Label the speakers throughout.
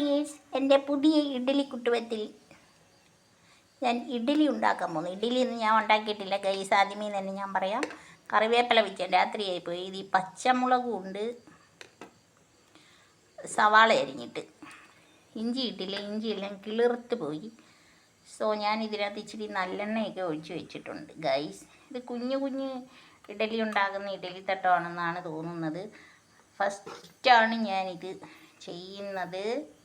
Speaker 1: Dears എന്റെ പുതിയ ഇഡ്ഡലി കുട്ടുവത്തിൽ. ഞാൻ ഇഡ്ഡലി ഉണ്ടാക്കാൻ പോകുന്നു ഇഡ്ഡലി ഒന്നും ഞാൻ ഉണ്ടാക്കിയിട്ടില്ല. ഗൈസ് ആദ്യമേ തന്നെ ഞാൻ പറയാം. കറിവേപ്പില വെച്ച രാത്രിയായി പോയി ഇത് പച്ചമുളകും ഉണ്ട്. സവാള അരിഞ്ഞിട്ട്. ഇഞ്ചി ഇട്ടില്ല. ഇഞ്ചി എല്ലാം കിളിർത്ത് പോയി. സോ ഞാൻ ഇതിനകത്ത് ഇച്ചിരി നല്ലെണ്ണയൊക്കെ ഒഴിച്ചു വെച്ചിട്ടുണ്ട്. ഗൈസ് ഇത് കുഞ്ഞു കുഞ്ഞ് ഇഡലി ഉണ്ടാകുന്ന ഇഡലി തട്ടമാണെന്നാണ് തോന്നുന്നത്. ഫസ്റ്റാണ് ഞാനിത് ചെയ്യുന്നത്.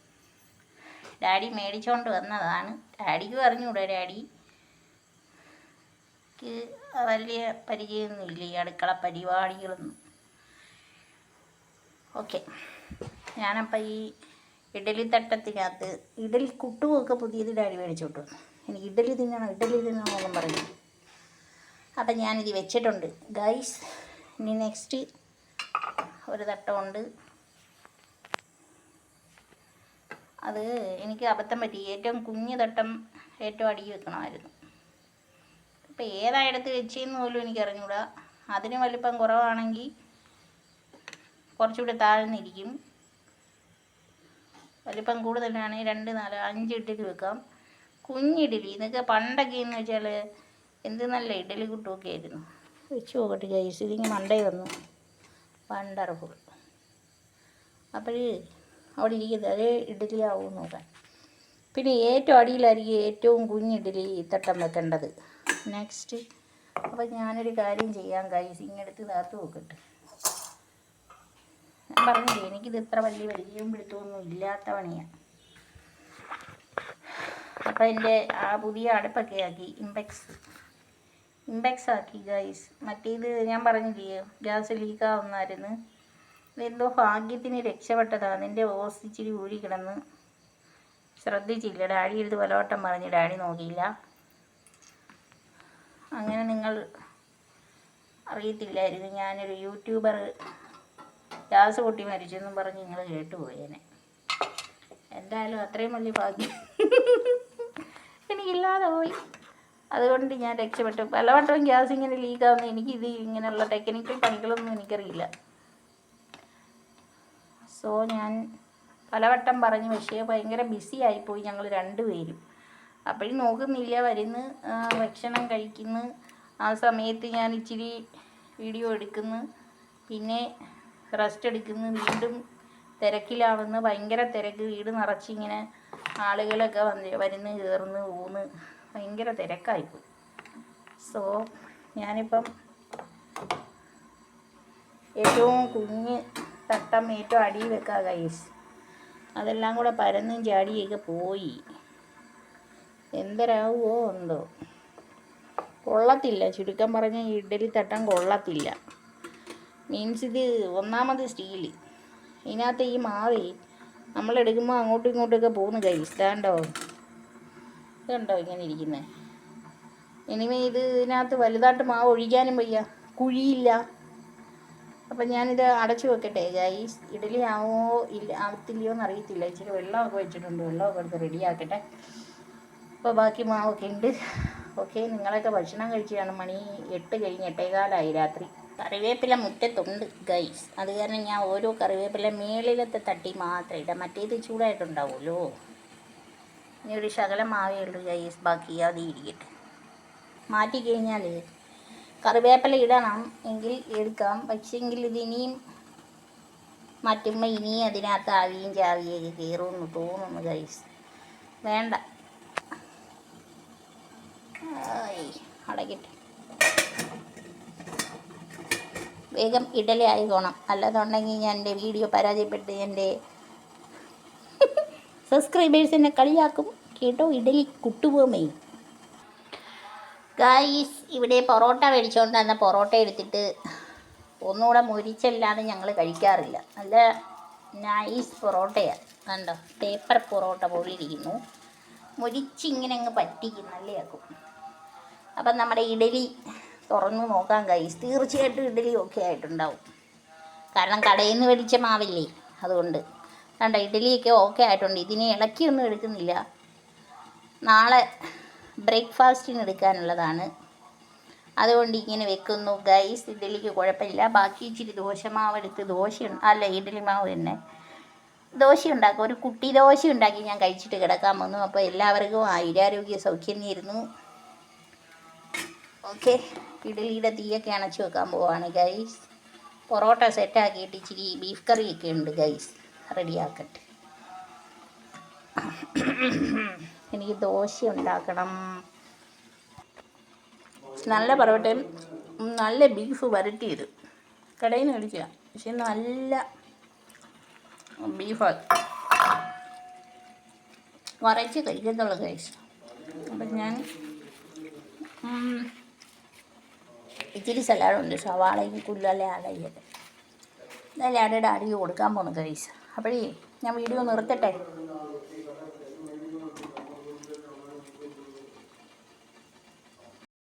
Speaker 1: ഡാഡി മേടിച്ചോണ്ട് വന്നതാണ്. ഡാഡിക്ക് പറഞ്ഞുകൂടെ ഡാഡി? ക്ക് വലിയ പരിചയമൊന്നുമില്ല ഈ അടുക്കള പരിപാടികളൊന്നും. ഓക്കെ. ഞാനപ്പോൾ ഈ ഇഡലി തട്ടത്തിനകത്ത് ഇഡലി കുട്ടുമൊക്കെ പുതിയത് ഡാഡി മേടിച്ചോട്ട് വന്നു. എനിക്ക് ഇഡലി തിന്നണം ഇഡലി തിന്നണമെന്നും പറഞ്ഞു. അപ്പം ഞാനിത് വെച്ചിട്ടുണ്ട്. ഗൈസ് ഇനി നെക്സ്റ്റ് ഒരു തട്ടമുണ്ട്. അത് എനിക്ക് അബദ്ധം പറ്റി. ഏറ്റവും കുഞ്ഞു തട്ടം ഏറ്റവും അടി വെക്കണമായിരുന്നു. ഇപ്പം ഏതായിടത്ത് വെച്ചെന്ന് പോലും എനിക്കറിഞ്ഞൂടാ. അതിന് വലിപ്പം കുറവാണെങ്കിൽ കുറച്ചുകൂടെ താഴ്ന്നിരിക്കും വലിപ്പം കൂടുതലാണെങ്കിൽ രണ്ട് നാല് അഞ്ച് ഇഡ്ഡലി വെക്കാം. കുഞ്ഞിഡലി ഇതൊക്കെ പണ്ടൊക്കെ എന്ന് വെച്ചാൽ എന്ത് നല്ല ഇഡലി കുട്ടുമൊക്കെ ആയിരുന്നു. വെച്ച് നോക്കട്ടെ ഗൈസ് ഇതിങ്ങ് മണ്ടേ വന്നു. വണ്ടർഫുൾ അപ്പോൾ അവിടെ ഇരിക്കുന്നത് അതേ ആവുമെന്ന് നോക്കാൻ പിന്നെ ഏറ്റവും അടിയിലായിരിക്കും ഏറ്റവും കുഞ്ഞ് ഇഡ്ഡലി തട്ടം വെക്കേണ്ടത്. നെക്സ്റ്റ് അപ്പോൾ ഞാനൊരു കാര്യം ചെയ്യാൻ ഗൈസ് ഇങ്ങെടുത്ത് നേർത്ത് നോക്കട്ടെ ഞാൻ പറഞ്ഞില്ലേ എനിക്കിത് ഇത്ര വലിയ വലിയ പിടുത്തമൊന്നും ഇല്ലാത്ത പണിയാണ് അപ്പോൾ എന്റെ ആ പുതിയ അടുപ്പൊക്കെ ആക്കി ഇമ്പെക്സ് ഇമ്പെക്സ് ആക്കി ഗൈസ് മറ്റേത് ഞാൻ പറഞ്ഞില്ലേ ഗ്യാസ് ലീക്കാവുന്നായിരുന്നു. ഇതെന്തോ ഭാഗ്യത്തിന് രക്ഷപ്പെട്ടതാ. നിന്റെ ഓസ് ഇച്ചിരി ഊരി കിടന്ന് ശ്രദ്ധിച്ചില്ല. ഡാഡി എടുത്ത് പലവട്ടം പറഞ്ഞ് ഡാഡി നോക്കിയില്ല. അങ്ങനെ നിങ്ങൾ അറിയത്തില്ലായിരുന്നു. ഞാനൊരു യൂട്യൂബർ ഗ്യാസ് പൊട്ടി മരിച്ചെന്നും പറഞ്ഞ് നിങ്ങൾ കേട്ടുപോയേനെ. എന്തായാലും അത്രയും വലിയ ഭാഗ്യം എനിക്കില്ലാതെ പോയി. അതുകൊണ്ട് ഞാൻ രക്ഷപ്പെട്ടു. പലവട്ടവും ഗ്യാസ് ഇങ്ങനെ ലീക്കാവുന്ന എനിക്കിത് ഇങ്ങനെയുള്ള ടെക്നിക്കൽ പണികളൊന്നും എനിക്കറിയില്ല. സോ ഞാൻ പലവട്ടം പറഞ്ഞു പക്ഷേ ഭയങ്കര ബിസി ആയിപ്പോയി ഞങ്ങൾ രണ്ടുപേരും. അപ്പോഴും നോക്കുന്നില്ല വരുന്ന് ഭക്ഷണം കഴിക്കുന്നു. ആ സമയത്ത് ഞാൻ ഇച്ചിരി വീഡിയോ എടുക്കുന്നു. പിന്നെ റെസ്റ്റ് എടുക്കുന്നു. വീണ്ടും തിരക്കിലാവുന്നു. ഭയങ്കര തിരക്ക്. വീട് നിറച്ചിങ്ങനെ ആളുകളൊക്കെ വന്ന് വരുന്ന് കയറുന്ന് പോകുന്നു ഭയങ്കര തിരക്കായിപ്പോയി. സോ ഞാനിപ്പം ഏറ്റവും കുഞ്ഞ് തട്ടം ഏറ്റവും അടിയിൽ വെക്കുക കൈസ് അതെല്ലാം കൂടെ പരന്നും ചാടിയൊക്കെ പോയി. എന്തരാവോ എന്തോ. കൊള്ളത്തില്ല. ചുരുക്കം പറഞ്ഞ ഇഡലി തട്ടം കൊള്ളത്തില്ല. മീൻസ് ഇത് ഒന്നാമത് സ്റ്റീൽ ഇതിനകത്ത് ഈ മാവേ നമ്മളെടുക്കുമ്പോൾ അങ്ങോട്ടും ഇങ്ങോട്ടുമൊക്കെ പോകുന്നു കൈസ് ഇതാണ്ടോ? ഇതുണ്ടോ ഇങ്ങനെ ഇരിക്കുന്നത് ഇനിമേ ഇത് ഇതിനകത്ത് വലുതായിട്ട് മാവ് ഒഴിക്കാനും വയ്യ. കുഴിയില്ല. അപ്പം ഞാനിത് അടച്ചു വെക്കട്ടെ ഈ ഇഡലി ആവോ ഇല്ല ആവത്തില്ലയോ എന്ന് അറിയത്തില്ല ഇച്ചിരി വെള്ളമൊക്കെ വെച്ചിട്ടുണ്ട്. വെള്ളമൊക്കെ എടുത്ത് റെഡിയാക്കട്ടെ അപ്പോൾ ബാക്കി മാവൊക്കെ ഉണ്ട്. ഓക്കെ നിങ്ങളൊക്കെ ഭക്ഷണം കഴിച്ചതാണ്. മണി എട്ട് കഴിഞ്ഞ് എട്ടേകാലായി രാത്രി. കറിവേപ്പില മുറ്റത്തുണ്ട് ഗൈസ്. അത് കാരണം ഞാൻ ഓരോ കറിവേപ്പില മേളിലത്തെ തട്ടി മാത്രം ഇടാം. മറ്റേത് ചൂടായിട്ടുണ്ടാവുമല്ലോ. ഇനി ഒരു ശകലം മാവേ ഉള്ളൂ ഗൈസ്. ബാക്കി അത് ഇരിക്കട്ടെ. മാറ്റി കഴിഞ്ഞാൽ കറിവേപ്പില ഇടണം എങ്കിൽ എടുക്കാം. പക്ഷെങ്കിൽ ഇനിയും മാറ്റുമ്പോൾ ഇനിയും അതിനകത്ത് ആവിയും ചാവിയൊക്കെ കയറുമെന്ന് തോന്നുന്നു ഗൈസ് വേണ്ട. അടക്കിട്ട്. വേഗം ഇഡലി ആയിക്കോണം. അല്ലാതുണ്ടെങ്കിൽ ഞാൻ എന്റെ വീഡിയോ പരാജയപ്പെട്ട് എന്റെ സബ്സ്ക്രൈബേഴ്സിനെ കളിയാക്കും. കേട്ടോ ഇഡലി കുട്ടുപോമേ. ഗായ്സ് ഇവിടെ പൊറോട്ട മേടിച്ചുകൊണ്ട് തന്ന പൊറോട്ട എടുത്തിട്ട് ഒന്നുകൂടെ മുരിച്ചല്ലാതെ ഞങ്ങൾ കഴിക്കാറില്ല. നല്ല നൈസ് പൊറോട്ടയാണ് കണ്ടോ? പേപ്പർ പൊറോട്ട പോലെ ഇരിക്കുന്നു. മുരിച്ചിങ്ങനെ അങ്ങ് പറ്റിക്കും നല്ലയാക്കും. അപ്പം നമ്മുടെ ഇഡലി തുറന്നു നോക്കാൻ ഗൈസ് തീർച്ചയായിട്ടും ഇഡലി ഒക്കെ ആയിട്ടുണ്ടാവും. കാരണം കടയിൽ നിന്ന് മേടിച്ച മാവില്ലേ അതുകൊണ്ട്. കണ്ടോ? ഇഡലിയൊക്കെ ഓക്കെ ആയിട്ടുണ്ട്. ഇതിനെ ഇളക്കിയൊന്നും എടുക്കുന്നില്ല. നാളെ ബ്രേക്ക്ഫാസ്റ്റിന് എടുക്കാനുള്ളതാണ് അതുകൊണ്ട് ഇങ്ങനെ വെക്കുന്നു. ഗൈസ് ഇഡ്ഡലിക്ക് കുഴപ്പമില്ല. ബാക്കി ഇച്ചിരി ദോശമാവ് എടുത്ത് ദോശ അല്ല ഇഡ്ഡലി മാവ് തന്നെ. ദോശ ഉണ്ടാക്കും ഒരു കുട്ടി ദോശ ഉണ്ടാക്കി ഞാൻ കഴിച്ചിട്ട് കിടക്കാൻ വന്നു. അപ്പോൾ എല്ലാവർക്കും ആയുരാരോഗ്യ സൗഖ്യം നേരുന്നു ഓക്കെ. ഇഡ്ഡലിയുടെ തീയൊക്കെ അണച്ചു വെക്കാൻ പോവാണ് ഗൈസ്. പൊറോട്ട സെറ്റാക്കിയിട്ട് ഇച്ചിരി ബീഫ് കറിയൊക്കെ ഉണ്ട് ഗൈസ്. റെഡിയാക്കട്ടെ. എനിക്ക് ദോശ ഉണ്ടാക്കണം നല്ല പറവട്ടയും നല്ല ബീഫ് വരട്ടിയത്. കടയിൽ നിന്ന് മേടിക്കുക പക്ഷെ നല്ല ബീഫ്. കുറച്ച് കഴിക്കത്തുള്ളൂ കഴിച്ചു അപ്പം ഞാൻ ഇച്ചിരി സലാഡുണ്ട് സവാളയും കുല്ലല്ല അടയൊക്കെ ഇതെല്ലാം അടയുടെ അടിക്ക് കൊടുക്കാൻ പോകുന്നു കഴിച്ച് അപ്പോഴേ ഞാൻ വീഡിയോ നിർത്തട്ടെ?